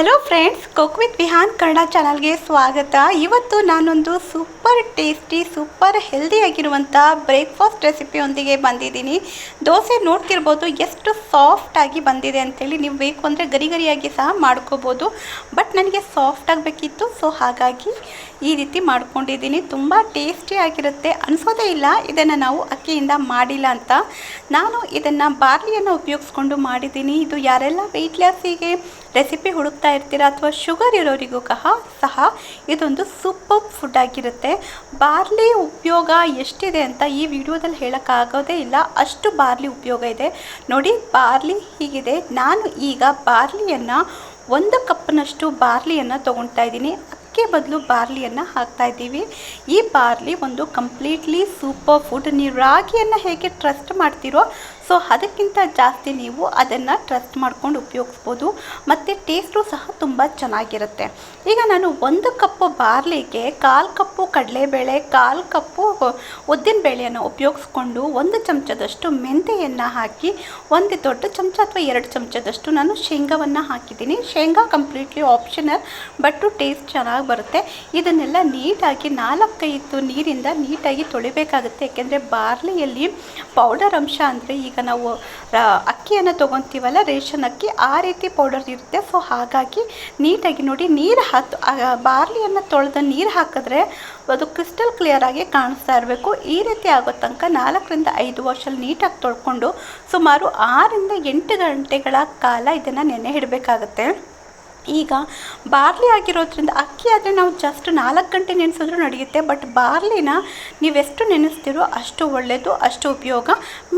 Hello friends cook with Vihan Kannada ಚಾನಲ್ಗೆ ಸ್ವಾಗತ. ಇವತ್ತು ನಾನೊಂದು ಸೂಪರ್ ಟೇಸ್ಟಿ ಸೂಪರ್ ಹೆಲ್ದಿಯಾಗಿರುವಂಥ ಬ್ರೇಕ್ಫಾಸ್ಟ್ ರೆಸಿಪಿಯೊಂದಿಗೆ ಬಂದಿದ್ದೀನಿ. ದೋಸೆ ನೋಡ್ತಿರ್ಬೋದು ಎಷ್ಟು ಸಾಫ್ಟಾಗಿ ಬಂದಿದೆ ಅಂಥೇಳಿ ನೀವು ಬೇಕು ಅಂದರೆ ಗರಿ ಗರಿಯಾಗಿ ಸಹ ಮಾಡ್ಕೋಬೋದು. ಬಟ್ ನನಗೆ ಸಾಫ್ಟಾಗಿ ಬೇಕಿತ್ತು ಸೊ ಹಾಗಾಗಿ ಈ ರೀತಿ ಮಾಡ್ಕೊಂಡಿದ್ದೀನಿ. ತುಂಬ ಟೇಸ್ಟಿಯಾಗಿರುತ್ತೆ ಅನಿಸೋದೇ ಇಲ್ಲ, ಇದನ್ನು ನಾವು ಅಕ್ಕಿಯಿಂದ ಮಾಡಿಲ್ಲ ಅಂತ. ನಾನು ಇದನ್ನು ಬಾರ್ಲಿಯನ್ನು ಉಪಯೋಗಿಸ್ಕೊಂಡು ಮಾಡಿದ್ದೀನಿ. ಇದು ಯಾರೆಲ್ಲ ವೆಯ್ಟ್ ಲಾಸಿಗೆ ರೆಸಿಪಿ ಹುಡುಕ್ತಾ ಇರ್ತೀರಾ ಅಥವಾ ಶುಗರ್ ಇರೋರಿಗೂ ಕಹ, ಸಹ ಇದೊಂದು ಸೂಪರ್ ಫುಡ್ ಆಗಿರುತ್ತೆ. ಬಾರ್ಲಿ ಉಪಯೋಗ ಎಷ್ಟಿದೆ ಅಂತ ಈ ವಿಡಿಯೋದಲ್ಲಿ ಹೇಳೋಕ್ಕಾಗೋದೇ ಇಲ್ಲ. ಅಷ್ಟು ಬಾರ್ಲಿ ಉಪಯೋಗ ಇದೆ. ನೋಡಿ, ಬಾರ್ಲಿ ಹೀಗಿದೆ. ನಾನು ಈಗ ಬಾರ್ಲಿಯನ್ನು ಒಂದು ಕಪ್ನಷ್ಟು ಬಾರ್ಲಿಯನ್ನು ತೊಗೊಳ್ತಾ ಇದ್ದೀನಿ. ಅಕ್ಕಿ ಬದಲು ಬಾರ್ಲಿಯನ್ನು ಹಾಕ್ತಾ ಇದ್ದೀವಿ. ಈ ಬಾರ್ಲಿ ಒಂದು ಕಂಪ್ಲೀಟ್ಲಿ ಸೂಪರ್ ಫುಡ್ ನೀವು ರಾಗಿಯನ್ನು ಹೇಗೆ ಟ್ರಸ್ಟ್ ಮಾಡ್ತೀರೋ ಸೊ ಅದಕ್ಕಿಂತ ಜಾಸ್ತಿ ನೀವು ಅದನ್ನು ಟ್ರಸ್ಟ್ ಮಾಡ್ಕೊಂಡು ಉಪಯೋಗಿಸ್ಬೋದು. ಮತ್ತು ಟೇಸ್ಟು ಸಹ ತುಂಬ ಚೆನ್ನಾಗಿರುತ್ತೆ. ಈಗ ನಾನು ಒಂದು ಕಪ್ಪು ಬಾರ್ಲಿಗೆ ಕಾಲು ಕಪ್ಪು ಕಡಲೆಬೇಳೆ, ಕಾಲು ಕಪ್ಪು ಉದ್ದಿನ ಬೇಳೆಯನ್ನು ಉಪಯೋಗಿಸ್ಕೊಂಡು ಒಂದು ಚಮಚದಷ್ಟು ಮೆಂತೆಯನ್ನು ಹಾಕಿ, ಒಂದು ದೊಡ್ಡ ಚಮಚ ಅಥವಾ ಎರಡು ಚಮಚದಷ್ಟು ನಾನು ಶೇಂಗಾವನ್ನು ಹಾಕಿದ್ದೀನಿ. ಶೇಂಗಾ ಕಂಪ್ಲೀಟ್ಲಿ ಆಪ್ಷನಲ್ ಬಟ್ಟು ಟೇಸ್ಟ್ ಚೆನ್ನಾಗಿ ಬರುತ್ತೆ. ಇದನ್ನೆಲ್ಲ ನೀಟಾಗಿ ನಾಲ್ಕೈದು ನೀರಿಂದ ನೀಟಾಗಿ ತೊಳಿಬೇಕಾಗುತ್ತೆ. ಯಾಕೆಂದರೆ ಬಾರ್ಲಿಯಲ್ಲಿ ಪೌಡರ್ ಅಂಶ ಅಂದರೆ ಈಗ ನಾವು ಅಕ್ಕಿಯನ್ನು ತೊಗೊತೀವಲ್ಲ, ರೇಷನ್ ಅಕ್ಕಿ, ಆ ರೀತಿ ಪೌಡರ್ ಇರುತ್ತೆ. ಸೊ, ಹಾಗಾಗಿ ನೀಟಾಗಿ ನೋಡಿ, ನೀರು ಹತ್ತು ಬಾರ್ಲಿಯನ್ನು ತೊಳೆದು ನೀರು ಹಾಕಿದ್ರೆ ಅದು ಕ್ರಿಸ್ಟಲ್ ಕ್ಲಿಯರ್ ಆಗಿ ಕಾಣಿಸ್ತಾ ಇರಬೇಕು. ಈ ರೀತಿ ಆಗೋ ತನಕ ನಾಲ್ಕರಿಂದ ಐದು ವರ್ಷಲ್ಲಿ ನೀಟಾಗಿ ತೊಳ್ಕೊಂಡು ಸುಮಾರು ಆರರಿಂದ ಎಂಟು ಗಂಟೆಗಳ ಕಾಲ ಇದನ್ನು ನೆನೆ ಇಡಬೇಕಾಗತ್ತೆ. ಈಗ ಬಾರ್ಲಿ ಆಗಿರೋದ್ರಿಂದ ಅಕ್ಕಿ ಆದರೆ ನಾವು ಜಸ್ಟ್ ನಾಲ್ಕು ಗಂಟೆ ನೆನೆಸಿದ್ರು ನಡೆಯುತ್ತೆ ಬಟ್ ಬಾರ್ಲಿನ ನೀವೆಷ್ಟು ನೆನೆಸ್ತೀರೋ ಅಷ್ಟು ಒಳ್ಳೆಯದು ಅಷ್ಟು ಉಪಯೋಗ.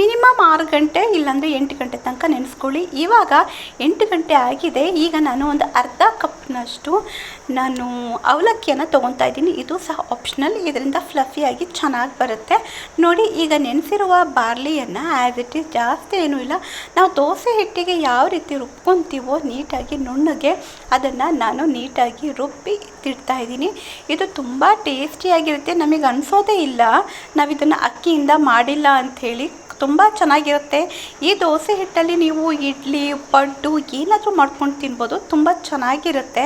ಮಿನಿಮಮ್ ಆರು ಗಂಟೆ ಇಲ್ಲಾಂದರೆ ಎಂಟು ಗಂಟೆ ತನಕ ನೆನೆಸ್ಕೊಳ್ಳಿ. ಇವಾಗ ಎಂಟು ಗಂಟೆ ಆಗಿದೆ, ಈಗ ನಾನು ಒಂದು ಅರ್ಧ ಕಪ್ನಷ್ಟು ನಾನು ಅವಲಕ್ಕಿಯನ್ನು ತೊಗೊತಾ ಇದ್ದೀನಿ. ಇದು ಸಹ ಆಪ್ಷನಲ್ ಇದರಿಂದ ಫ್ಲಫಿಯಾಗಿ ಚೆನ್ನಾಗಿ ಬರುತ್ತೆ. ನೋಡಿ, ಈಗ ನೆನೆಸಿರುವ ಬಾರ್ಲಿಯನ್ನು ಆ್ಯಸ್ ಇಟ್ ಈಸ್ ಜಾಸ್ತಿ ಏನೂ ಇಲ್ಲ. ನಾವು ದೋಸೆ ಹಿಟ್ಟಿಗೆ ಯಾವ ರೀತಿ ರುಬ್ಕೊತೀವೋ ನೀಟಾಗಿ ನುಣ್ಣಗೆ ಅದನ್ನು ನಾನು ನೀಟಾಗಿ ರುಬ್ಬಿ ತಿಡ್ತಾ ಇದ್ದೀನಿ. ಇದು ತುಂಬ ಟೇಸ್ಟಿಯಾಗಿರುತ್ತೆ ನಮಗೆ ಅನಿಸೋದೇ ಇಲ್ಲ. ನಾವು ಇದನ್ನು ಅಕ್ಕಿಯಿಂದ ಮಾಡಿಲ್ಲ ಅಂಥೇಳಿ ತುಂಬ ಚೆನ್ನಾಗಿರುತ್ತೆ. ಈ ದೋಸೆ ಹಿಟ್ಟಲ್ಲಿ ನೀವು ಇಡ್ಲಿ, ಪಡ್ಡು ಏನಾದರೂ ಮಾಡ್ಕೊಂಡು ತಿನ್ಬೋದು, ತುಂಬ ಚೆನ್ನಾಗಿರುತ್ತೆ.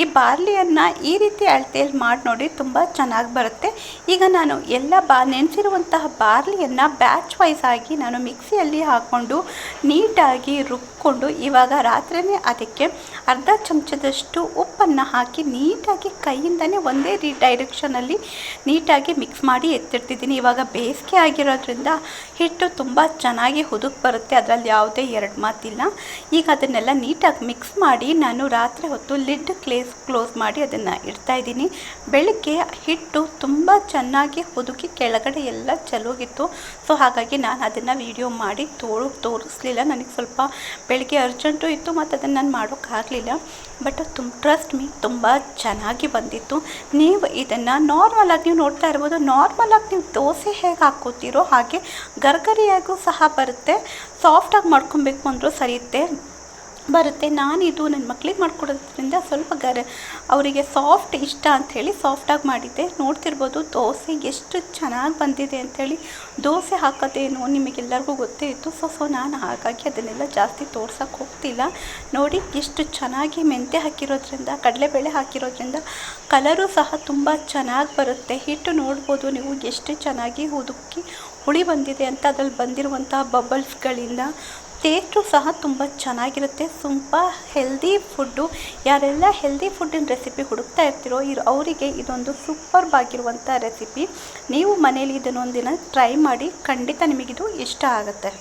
ಈ ಬಾರ್ಲಿಯನ್ನು ಈ ರೀತಿ ಅಳತೆಯಲ್ಲಿ ಮಾಡಿ ನೋಡಿ ತುಂಬ ಚೆನ್ನಾಗಿ ಬರುತ್ತೆ. ಈಗ ನಾನು ಎಲ್ಲ ಬಾ, ನೆನೆಸಿರುವಂತಹ ಬಾರ್ಲಿಯನ್ನು ಬ್ಯಾಚ್ ವೈಸ್ ಆಗಿ ನಾನು ಮಿಕ್ಸಿಯಲ್ಲಿ ಹಾಕ್ಕೊಂಡು ನೀಟಾಗಿ ರುಬ್ಕೊಂಡು ಇವಾಗ ರಾತ್ರಿಯೇ ಅದಕ್ಕೆ ಅರ್ಧ ಚಮಚದಷ್ಟು ಉಪ್ಪನ್ನು ಹಾಕಿ ನೀಟಾಗಿ ಕೈಯಿಂದನೇ ಒಂದೇ ರೀ ಡೈರೆಕ್ಷನಲ್ಲಿ ನೀಟಾಗಿ ಮಿಕ್ಸ್ ಮಾಡಿ ಎತ್ತಿರ್ತಿದ್ದೀನಿ. ಇವಾಗ ಬೇಸಿಗೆ ಆಗಿರೋದ್ರಿಂದ ಹಿಟ್ಟು ತುಂಬ ಚೆನ್ನಾಗಿ ಹುದುಕ್ ಬರುತ್ತೆ. ಅದರಲ್ಲಿ ಯಾವುದೇ ಎರಡು ಮಾತಿಲ್ಲ. ಈಗ ಅದನ್ನೆಲ್ಲ ನೀಟಾಗಿ ಮಿಕ್ಸ್ ಮಾಡಿ ನಾನು ರಾತ್ರಿ ಹೊತ್ತು ಲಿಡ್ ಕ್ಲೇಸ್ ಕ್ಲೋಸ್ ಮಾಡಿ ಅದನ್ನು ಇಡ್ತಾ ಇದ್ದೀನಿ. ಬೆಳಗ್ಗೆ ಹಿಟ್ಟು ತುಂಬ ಚೆನ್ನಾಗಿ ಹುದುಕಿ ಕೆಳಗಡೆ ಎಲ್ಲ ಚಲೋಗಿತ್ತು ಸೊ ಹಾಗಾಗಿ ನಾನು ಅದನ್ನು ವಿಡಿಯೋ ಮಾಡಿ ತೋರು ತೋರಿಸ್ಲಿಲ್ಲ. ನನಗೆ ಸ್ವಲ್ಪ ಬೆಳಗ್ಗೆ ಅರ್ಜೆಂಟು ಇತ್ತು ಮತ್ತು ಅದನ್ನು ನಾನು ಮಾಡೋಕ್ಕಾಗಲಿಲ್ಲ ಬಟ್ ತುಂಬ ಟ್ರಸ್ಟ್ ಮೀ ತುಂಬ ಚೆನ್ನಾಗಿ ಬಂದಿತ್ತು. ನೀವು ಇದನ್ನು ನಾರ್ಮಲಾಗಿ ನೀವು ನೋಡ್ತಾ ಇರ್ಬೋದು. ನಾರ್ಮಲಾಗಿ ನೀವು ದೋಸೆ ಹೇಗೆ ಹಾಕೋತೀರೋ ಹಾಗೆ ಗರ್ಗರಿಯಾಗೂ ಸಹ ಬರುತ್ತೆ. ಸಾಫ್ಟಾಗಿ ಮಾಡ್ಕೊಬೇಕು ಅಂದರೂ ಸರಿಯುತ್ತೆ. ಬರುತ್ತೆ. ನಾನಿದು ನನ್ನ ಮಕ್ಳಿಗೆ ಮಾಡಿಕೊಡೋದ್ರಿಂದ ಸ್ವಲ್ಪ ಗರ, ಅವರಿಗೆ ಸಾಫ್ಟ್ ಇಷ್ಟ ಅಂಥೇಳಿ ಸಾಫ್ಟಾಗಿ ಮಾಡಿದ್ದೆ. ನೋಡ್ತಿರ್ಬೋದು ದೋಸೆ ಎಷ್ಟು ಚೆನ್ನಾಗಿ ಬಂದಿದೆ ಅಂಥೇಳಿ ದೋಸೆ ಹಾಕೋದೇನು ನಿಮಗೆಲ್ಲರಿಗೂ ಗೊತ್ತೇ ಇತ್ತು. ಸೊ ಸೊ ನಾನು ಹಾಗಾಗಿ ಅದನ್ನೆಲ್ಲ ಜಾಸ್ತಿ ತೋರ್ಸೋಕ್ಕೆ ಹೋಗ್ತಿಲ್ಲ. ನೋಡಿ ಎಷ್ಟು ಚೆನ್ನಾಗಿ ಮೆಂತ್ಯ ಹಾಕಿರೋದ್ರಿಂದ, ಕಡಲೆಬೇಳೆ ಹಾಕಿರೋದ್ರಿಂದ ಕಲರು ಸಹ ತುಂಬ ಚೆನ್ನಾಗಿ ಬರುತ್ತೆ. ಹಿಟ್ಟು ನೋಡ್ಬೋದು ನೀವು ಎಷ್ಟು ಚೆನ್ನಾಗಿ ಹುದುಕಿ ಹುಳಿ ಬಂದಿದೆ ಅಂತ ಅದ್ರಲ್ಲಿ ಬಂದಿರುವಂಥ ಬಬಲ್ಸ್ಗಳಿಂದ ಟೇಸ್ಟು ಸಹ ತುಂಬ ಚೆನ್ನಾಗಿರುತ್ತೆ. ತುಂಬ ಹೆಲ್ದಿ ಫುಡ್ಡು ಯಾರೆಲ್ಲ ಹೆಲ್ದಿ ಫುಡ್ಡಿನ ರೆಸಿಪಿ ಹುಡುಕ್ತಾ ಇರ್ತೀರೋ ಇರೋ ಅವರಿಗೆ ಇದೊಂದು ಸೂಪರ್ಬ್ ಆಗಿರುವಂಥ ರೆಸಿಪಿ ನೀವು ಮನೇಲಿ ಇದನ್ನೊಂದಿನ ಟ್ರೈ ಮಾಡಿ ಖಂಡಿತ ನಿಮಗಿದು ಇಷ್ಟ ಆಗುತ್ತೆ.